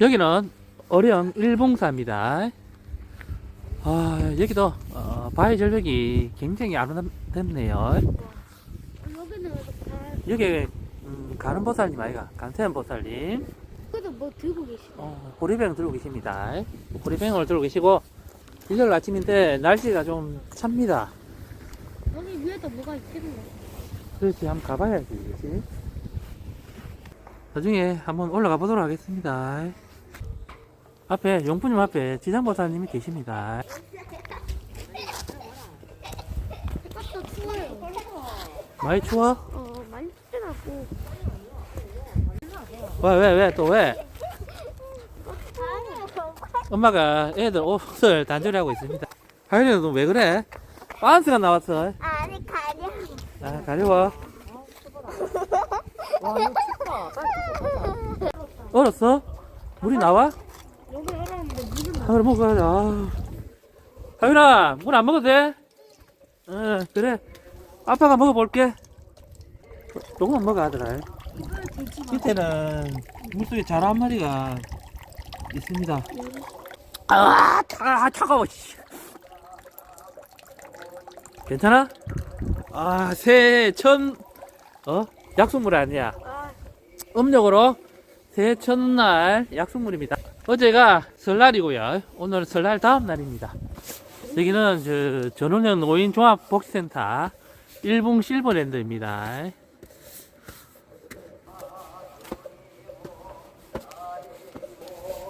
여기는 어령 일봉사입니다. 아, 여기도 어, 바위 절벽이 굉장히 아름답네요. 여기는 가, 여기 음, 가는 보살님 아이가 강태현 보살님 그래도 뭐 들고 계시네. 어, 보리병 들고 계십니다. 보리병을 들고 계시고 일요일 아침인데 날씨가 좀 찹니다. 여기 위에도 뭐가 있겠네. 그렇지 한번 가봐야지 그렇지 나중에 한번 올라가 보도록 하겠습니다 앞에 용부님 앞에 지장보사님이 계십니다 색깔도 추워요. 많이 추워? 어, 많이 춥더라고. 왜 왜 왜 또 왜? 엄마가 애들 옷을 단절히 하고 있습니다 하윤이는 너왜 그래? 반스가 나왔어 아니, 가려. 아 가려워 얼었어? 물이 나와? 여기 얼었는데 물은 아. 아. 하윤아, 물 안 먹어도 돼? 응, 그래. 아빠가 먹어볼게. 조금만 먹어, 아들아. 밑에는 물속에 자라 한 마리가 있습니다. 아, 차, 차가워, 씨. 괜찮아? 아, 새해 천, 어? 약속물 아니야. 아, 음력으로 새해 첫날 약속물입니다. 어제가 설날이고요. 오늘은 설날 다음 날입니다. 여기는 저 전원형 노인 종합 복지센터 일봉 실버랜드입니다.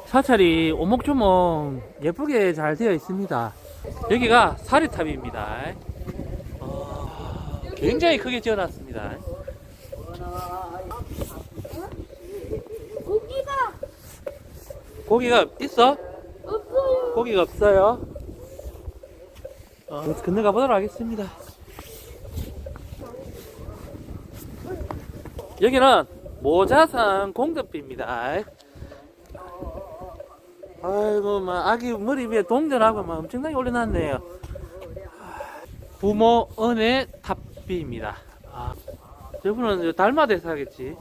사찰이 오목조목 예쁘게 잘 되어 있습니다. 여기가 사리탑입니다. 어, 굉장히 크게 지어놨습니다. 고기가 고기가 있어? 없어요. 고기가 없어요. 어, 건너가 보도록 하겠습니다. 여기는 모자산 공덕비입니다. 아이고, 막 아기 머리 위에 동전하고 막 엄청나게 올려놨네요. 부모 은혜 탑비입니다. 아, 저분은 달마대에서 하겠지.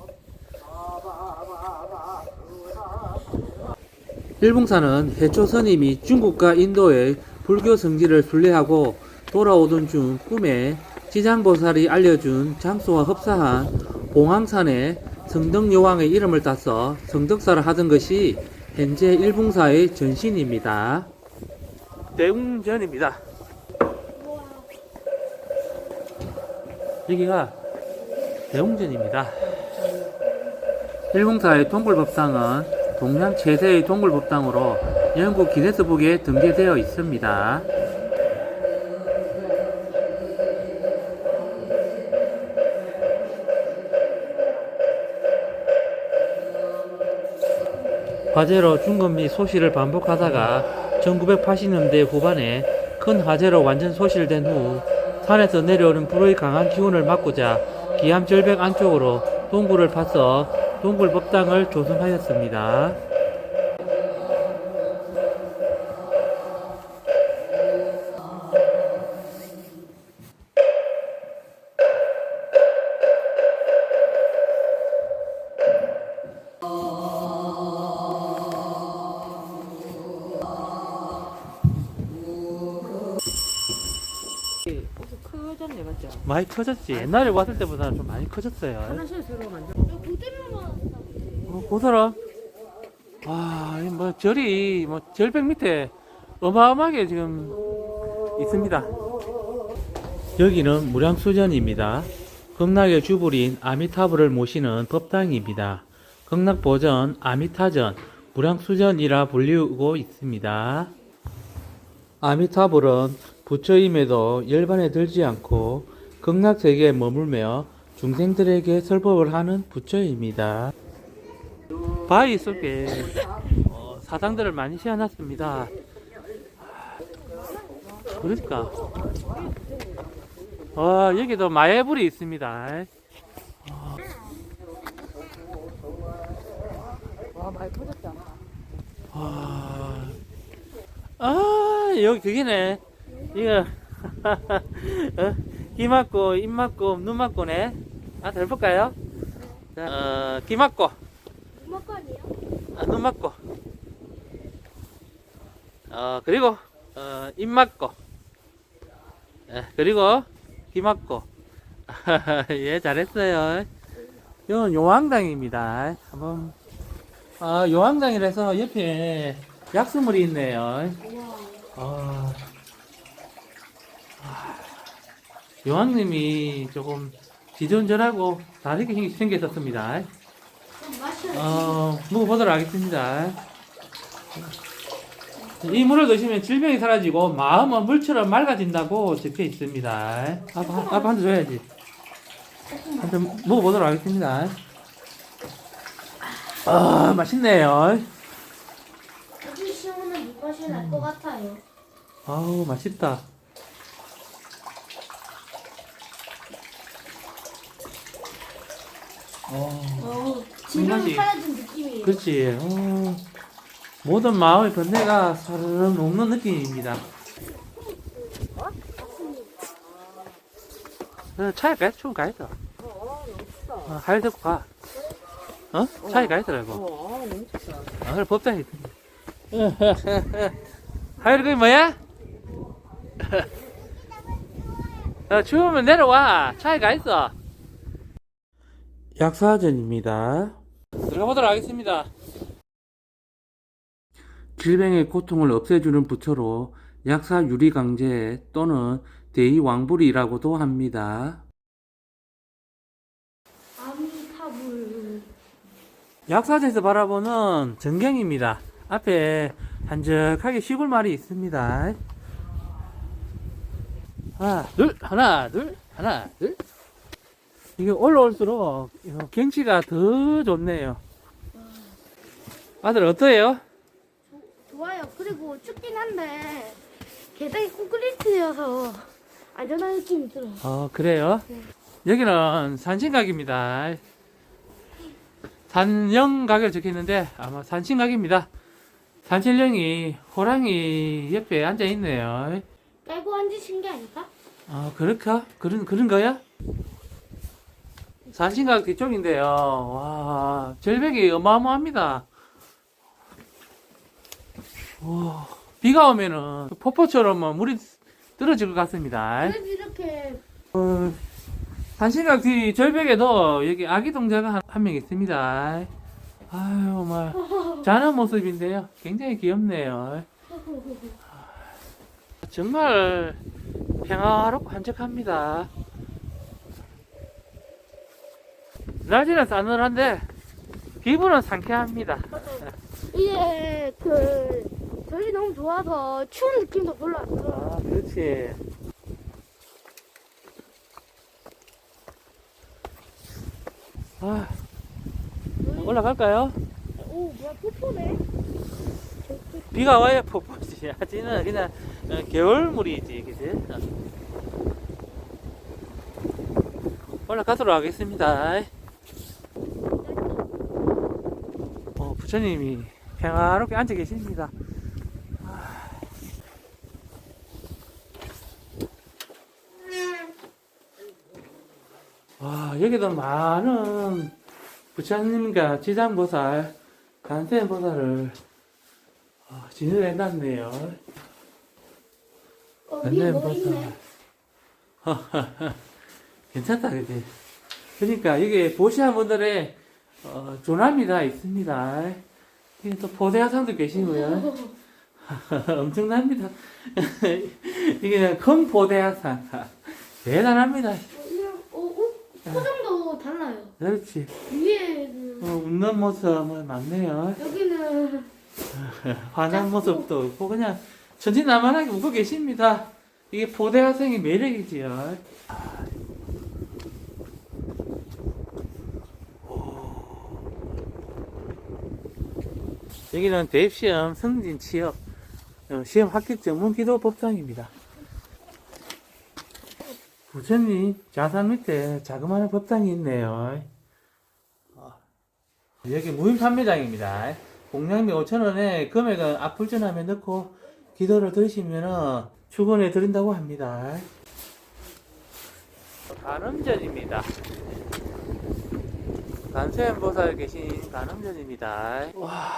일봉사는 해초 스님이 중국과 인도의 불교 성지를 순례하고 돌아오던 중 꿈에 지장보살이 알려준 장소와 흡사한 봉황산에 성덕여왕의 이름을 따서 성덕사를 하던 것이 현재 일봉사의 전신입니다. 대웅전입니다. 여기가 대웅전입니다. 일봉사의 동굴법당은 동양 최대의 동굴법당으로 영국 기네스북에 등재되어 있습니다. 화재로 중금 및 소실을 반복하다가 1980년대 후반에 큰 화재로 완전 소실된 후 산에서 내려오는 불의 강한 기운을 막고자 기암절벽 안쪽으로 동굴을 파서 동굴 법당을 조성하였습니다. 많이 커졌지. 옛날에 왔을 때보다는 좀 많이 커졌어요. 화장실 새로 만져. 보더라. 와, 이뭐 절이 뭐 절벽 밑에 어마어마하게 지금 있습니다. 여기는 무량수전입니다. 극락의 주불인 아미타불을 모시는 법당입니다. 극락보전, 아미타전, 무량수전이라 불리우고 있습니다. 아미타불은 부처임에도 열반에 들지 않고 극락세계에 머물며 중생들에게 설법을 하는 부처입니다. 바위 속에 어, 사당들을 많이 씌워놨습니다. 그러니까 어, 여기도 마애불이 있습니다. 와 많이 커졌다. 와. 아 여기 그게네 이거 어, 귀 맞고 입 맞고 눈 맞고네 아 해볼까요? 자, 어, 귀 맞고? 아, 눈 맞고 어, 그리고, 어, 입 맞고, 예, 그리고, 귀 맞고. 예, 잘했어요. 이건 요왕당입니다. 한번, 아, 요왕당이라서 옆에 약수물이 있네요. 아, 아, 요왕님이 조금 지존절하고 다르게 생- 생겼었습니다. 어, 먹어보도록 하겠습니다. 이 물을 드시면 질병이 사라지고 마음은 물처럼 맑아진다고 적혀 있습니다. 아빠, 아빠 한잔 줘야지. 한잔 먹어보도록 하겠습니다. 아, 맛있네요. 여기 시원한 물맛이 날 것 같아요. 아우, 맛있다. 어, 어, 질 병이 물맛이- 사라진 느낌이에요. 그렇지. 어, 모든 마음의 번뇌가 사르르 녹는 느낌입니다. 어, 차에 가, 추운 가있어. 어, 너무 춥다. 어, 하일 데리고 가. 어? 차에 가있더라고. 어, 아, 너무. 아, 그래, 법당이 있던데. 하일, 그게 뭐야? 어, 추우면 내려와. 차에 가 있어. 약사전입니다. 들어가 보도록 하겠습니다. 질병의 고통을 없애주는 부처로 약사 유리강제 또는 대의왕불이라고도 합니다. 아미타불. 약사전에서 바라보는 전경입니다. 앞에 한적하게 시골 마을이 있습니다. 하나, 둘, 하나, 둘, 하나, 둘. 이게 올라올수록 어, 경치가 더 좋네요. 아들 어떠해요? 좋아요. 그리고 춥긴 한데 계단이 콘크리트여서 안전한 느낌이 들어요. 어, 그래요? 여기는 산신각입니다. 산영각을 적혀 있는데 아마 산신각입니다. 산신령이 호랑이 옆에 앉아 있네요. 깔고 앉으신 게 아닐까? 아, 그럴까? 그런, 그런 거야? 산신각 뒤쪽인데요. 와, 절벽이 어마어마합니다. 와, 비가 오면은 폭포처럼 뭐 물이 떨어질 것 같습니다. 그래도 이렇게 어, 산신각 뒤 절벽에도 여기 아기 동자가 한 명 있습니다. 아유, 막 자는 모습인데요. 굉장히 귀엽네요. 정말 평화롭고 한적합니다. 날씨는 싸늘한데 기분은 상쾌합니다. 이게 그 저희 너무 좋아서 추운 느낌도 별로 안 들어요. 아, 그렇지. 아, 올라갈까요? 오 뭐야 폭포네. 비가 와야 폭포지. 아직은 그냥 어, 겨울물이지, 그지? 어. 올라가도록 하겠습니다. 어, 부처님이 평화롭게 앉아 계십니다. 와, 여기도 많은 부처님과 지장보살, 간세보살을 어, 진을 해놨네요. 간세보살. 괜찮다, 그지? 그러니까 이게 보시한 분들의 어, 조남이 다 있습니다. 또 포대화상도 계시고요. 엄청납니다. 이게 큰 포대화상. 대단합니다. 어, 어, 어. 그렇지. 위에는 어, 웃는 모습은 많네요. 여기는 화난 모습도 없고 그냥 천진난만하게 웃고 계십니다. 이게 포대화생의 매력이지요. 여기는 대입시험 승진 취업 어, 시험 합격 전문 기도 법당입니다. 부처님 좌상 밑에 자그마한 법당이 있네요. 어, 여기 무인 판매장입니다. 공량비 5천원에 금액은 앞불전함에 넣고 기도를 드리시면 축원해 드린다고 합니다. 간음전입니다. 간세음보살 계신 간음전입니다. 와,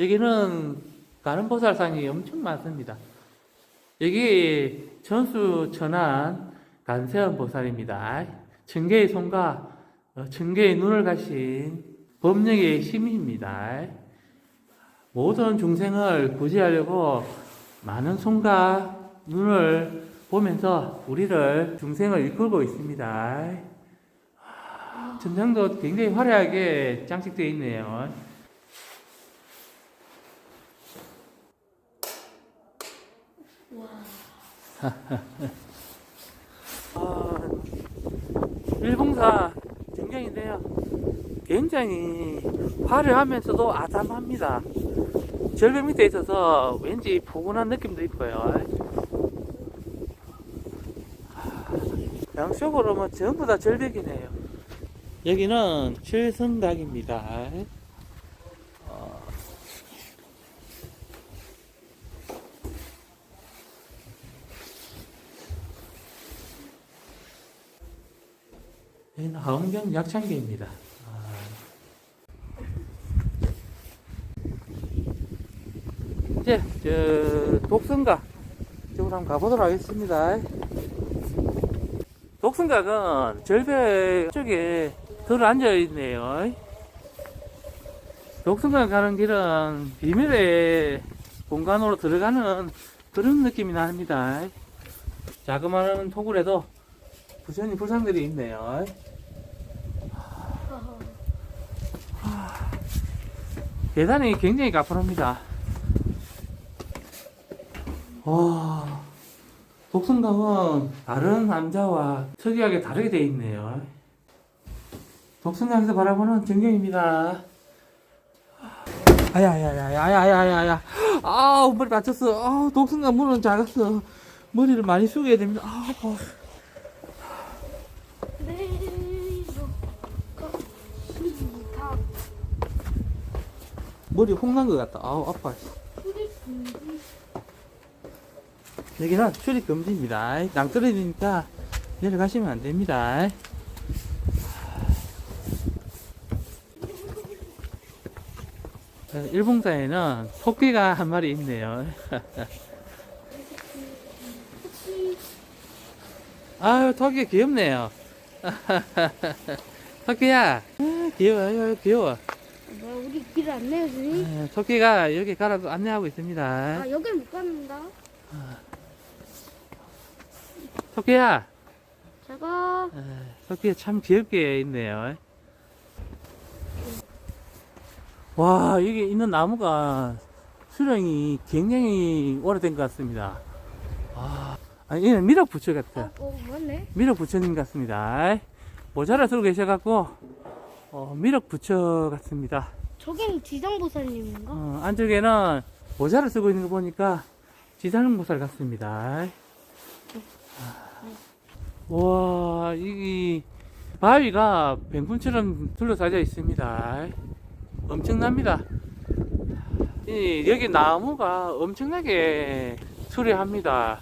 여기는 가는보살상이 엄청 많습니다. 여기 전수 천안 간세음 보살입니다. 청계의 손과 어, 청계의 눈을 가신 법령의 힘입니다. 모든 중생을 구제하려고 많은 손과 눈을 보면서 우리를 중생을 이끌고 있습니다. 전장도 굉장히 화려하게 장식되어 있네요. 아, 일봉사 전경인데요. 굉장히 화려하면서도 아담합니다. 절벽 밑에 있어서 왠지 포근한 느낌도 있고요. 양쪽으로 뭐 전부 다 절벽이네요. 여기는 칠성각입니다. 어. 여기는 하원경 약창계입니다. 아. 이제 저 독성각 쪽으로 한번 가보도록 하겠습니다. 독성각은 절벽 쪽에 덜 앉아 있네요. 독성각 가는 길은 비밀의 공간으로 들어가는 그런 느낌이 납니다. 자그마한 토굴에도 부처님 불상들이 있네요. 계단이 굉장히 가파릅니다. 와, 독성강은 다른 남자와 특이하게 다르게 되어 있네요. 독성강에서 바라보는 전경입니다. 아야야야야야야야야. 아, 머리 다쳤어. 아, 독성강 문은 작았어. 머리를 많이 숙여야 됩니다. 아, 아파. 내려가 머리 홍난 것 같다. 아우, 아파. 여기는 출입 금지입니다. 낭떠러지니까 내려가시면 안 됩니다. 어, 일봉사에는 토끼가 한 마리 있네요. 아유, 토끼 귀엽네요. 토끼야, 아, 귀여워, 귀여워. 뭐야 우리 길안 내주니? 아, 토끼가 여기 가라고 안내하고 있습니다. 아 여길 못 간다 토끼야, 제가 아, 토끼 참 귀엽게 있네요. 와, 여기 있는 나무가 수령이 굉장히 오래된 것 같습니다. 아, 아니, 얘는 미륵 부처 같아. 어, 어 맞네 미륵 부처님 같습니다. 모자를 쓰고 계셔갖고, 어, 미륵 부처 같습니다. 저긴 지장보살님인가? 어, 안쪽에는 모자를 쓰고 있는 거 보니까 지상보살 같습니다. 와, 이 바위가 뱅군처럼 둘러싸여 있습니다. 엄청납니다. 이, 여기 나무가 엄청나게 수려합니다.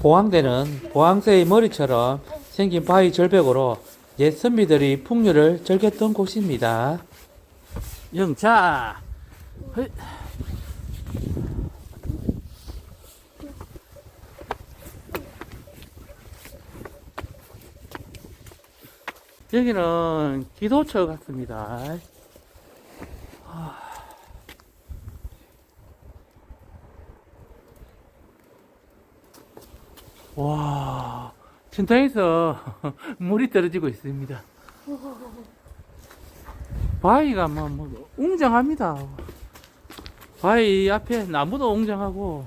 보왕대는 보왕새의 머리처럼 생긴 바위 절벽으로 옛 선비들이 풍류를 즐겼던 곳입니다. 영차. 헐. 여기는 기도처 같습니다. 아. 와, 천장에서 물이 떨어지고 있습니다. 바위가 뭐, 뭐 웅장합니다. 바위 앞에 나무도 웅장하고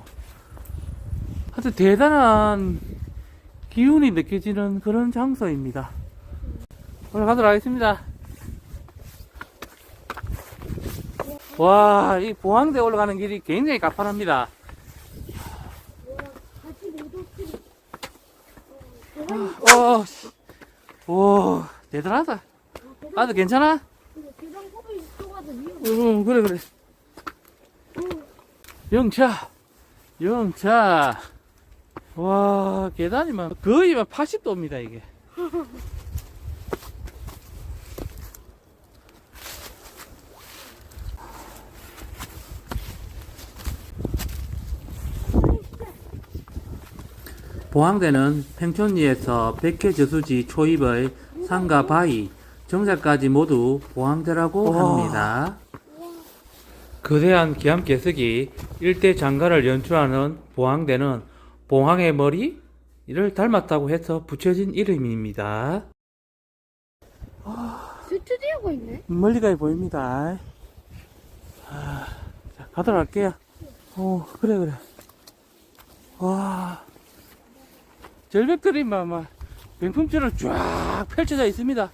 아주 대단한 기운이 느껴지는 그런 장소입니다. 올라가도록 하겠습니다. 와, 이 보항대 올라가는 길이 굉장히 가파릅니다. 같이 내줬지 오, 대단하다. 아들 괜찮아? 응, 그래, 그래. 영차, 영차. 와, 계단이 막 거의 막 80도입니다, 이게. 보항대는 팽촌리에서 백회 저수지 초입의 산과 바위, 정자까지 모두 보항대라고 합니다. 거대한 기암괴석이 일대 장가를 연출하는 보항대는 봉황의 머리를 닮았다고 해서 붙여진 이름입니다. 스튜디오가 있네. 멀리까지 보입니다. 아, 자, 가도록 할게요. 어, 그래, 그래. 와. 절벽들이 막, 막, 병풍처럼 쫙 펼쳐져 있습니다.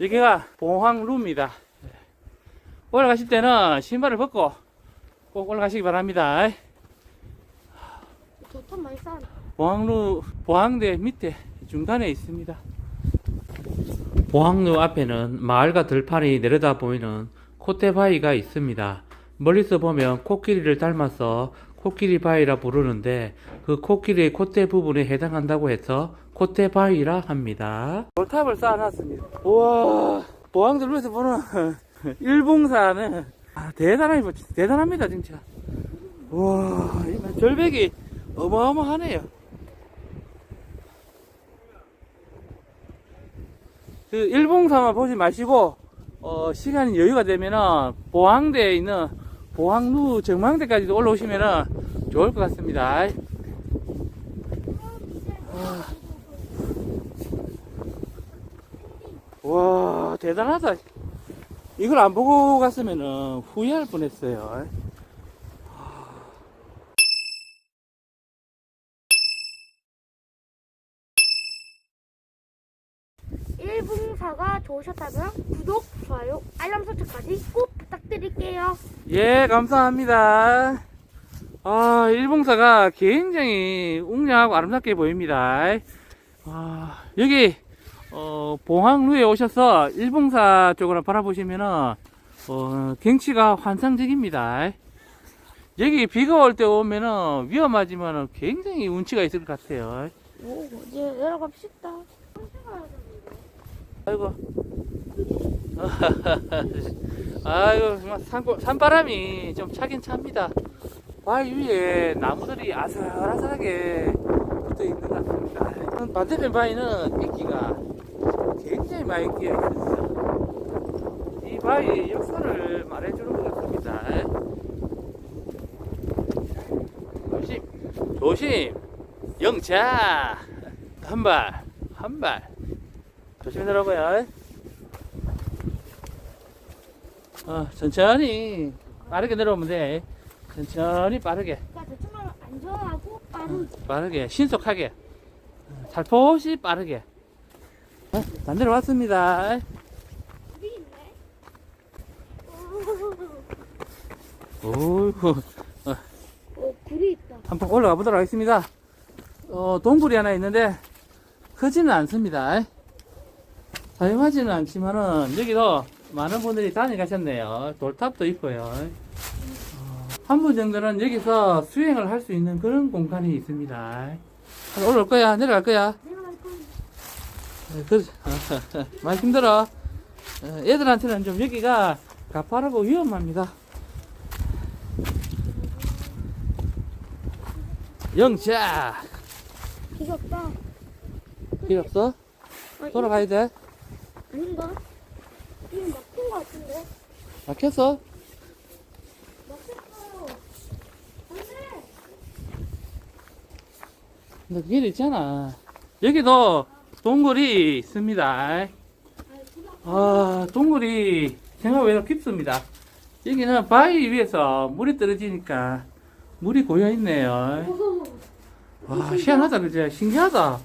여기가 봉황루입니다. 올라가실 때는 신발을 벗고 꼭 올라가시기 바랍니다. 도톤 많이 쌓아. 보항루 보항대 밑에 중간에 있습니다. 보항루 앞에는 마을과 들판이 내려다 보이는 콧대바위가 있습니다. 멀리서 보면 코끼리를 닮아서 코끼리 바위라 부르는데 그 코끼리의 콧대 부분에 해당한다고 해서 콧대바위라 합니다. 돌탑을 쌓아놨습니다. 우와 보항들 위에서 보는 일봉사는 아, 대단하니 대단합니다 진짜. 우와 이 절벽이 어마어마하네요. 그 일봉사만 보지 마시고 어, 시간이 여유가 되면은 보항대에 있는 보항루 정망대까지도 올라오시면은 좋을 것 같습니다. 아. 와 대단하다. 이걸 안 보고 갔으면은 후회할 뻔했어요. 일봉사가 좋으셨다면 구독, 좋아요, 알람 설정까지 꼭 부탁드릴게요. 예, 감사합니다. 아, 일봉사가 굉장히 웅장하고 아름답게 보입니다. 아, 여기, 어, 봉항루에 오셔서 일봉사 쪽으로 바라보시면은, 어, 경치가 환상적입니다. 여기 비가 올 때 오면은 위험하지만은 굉장히 운치가 있을 것 같아요. 오, 이제 내려갑시다. 아이고. 아이고, 정말 산, 산바람이 좀 차긴 찹니다. 바위 위에 나무들이 아슬아슬하게 붙어 있는 것 같습니다. 반대편 바위는 이끼가 굉장히 많이 끼어 있습니다. 이 바위의 역사를 말해주는 것 같습니다. 조심, 조심, 영차! 한 발, 한 발. 조심히 내려가요. 어, 천천히 빠르게 내려오면 돼. 천천히 빠르게 그러니까 대충 안전하고 빠른. 빠르게 신속하게 어, 살포시 빠르게 어, 다 내려왔습니다. 어디 있네? 오이구 오, 굴이 있다. 한번 올라가 보도록 하겠습니다. 어, 동굴이 하나 있는데 크지는 않습니다. 사용하지는 않지만은 여기도 많은 분들이 다녀가셨네요. 돌탑도 있고요. 어, 한분 정도는 여기서 수행을 할 수 있는 그런 공간이 있습니다. 올라올 거야? 내려갈 거야? 내려갈 거야. 어, 그, 많이 힘들어. 어, 애들한테는 좀 여기가 가파르고 위험합니다. 영차! 필요 없다. 필요 없어? 아, 돌아가야 돼? 이- 아닌가? 이거 막힌 거 같은데? 막혔어? 막혔어요. 안 돼. 근데 길 있잖아. 여기도 동굴이 있습니다. 아, 동굴이 생각 외로 깊습니다. 여기는 바위 위에서 물이 떨어지니까 물이 고여있네요. 오, 와, 희한하다, 그죠? 신기하다.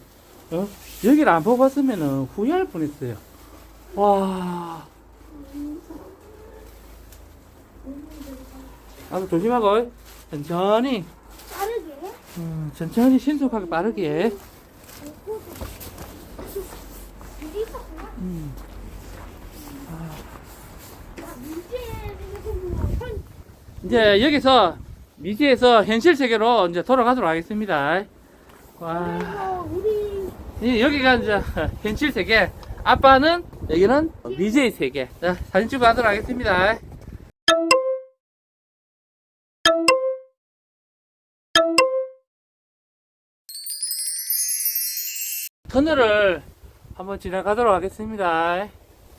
어? 여기를 안 보고 갔으면 후회할 뻔 했어요. 와. 아주 조심하고, 천천히, 빠르게. 음, 천천히 신속하게 빠르게. 음. 현 이제 여기서 미지에서 현실 세계로 이제 돌아가도록 하겠습니다. 와, 여기가 이제 현실 세계. 아빠는 여기는 미제의 세계. 자, 사진 찍고 가도록 하겠습니다. 터널을 한번 지나가도록 하겠습니다.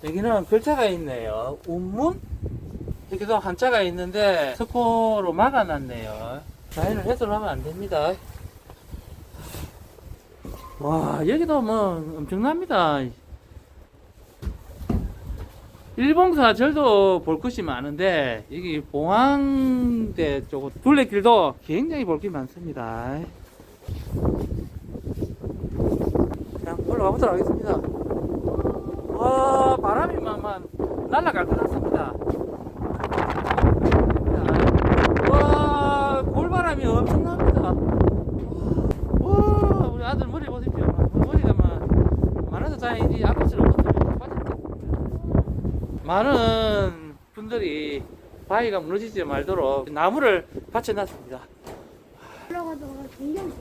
여기는 글자가 있네요. 운문? 여기도 한자가 있는데 스코로 막아놨네요. 라인을 해소를 하면 안 됩니다. 와, 여기도 뭐 엄청납니다. 일봉사 절도 볼 것이 많은데 여기 봉황대 쪽 둘레길도 굉장히 볼 게 많습니다. 그냥 올라가 보도록 하겠습니다. 와 바람이 막만 날아갈 것 같습니다. 와 골바람이 엄청납니다. 와 우리 아들 머리 보십시오. 머리가 막 많아서 다행이지 아까처럼 못하면 빠졌다. 많은 분들이 바위가 무너지지 말도록 나무를 받쳐놨습니다. 올라가다가 굉장히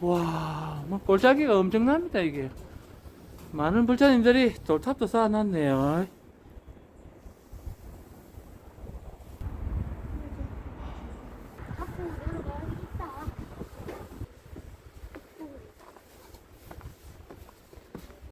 와, 뭐 골짜기가 엄청납니다 이게. 많은 불자님들이 돌탑도 쌓아놨네요.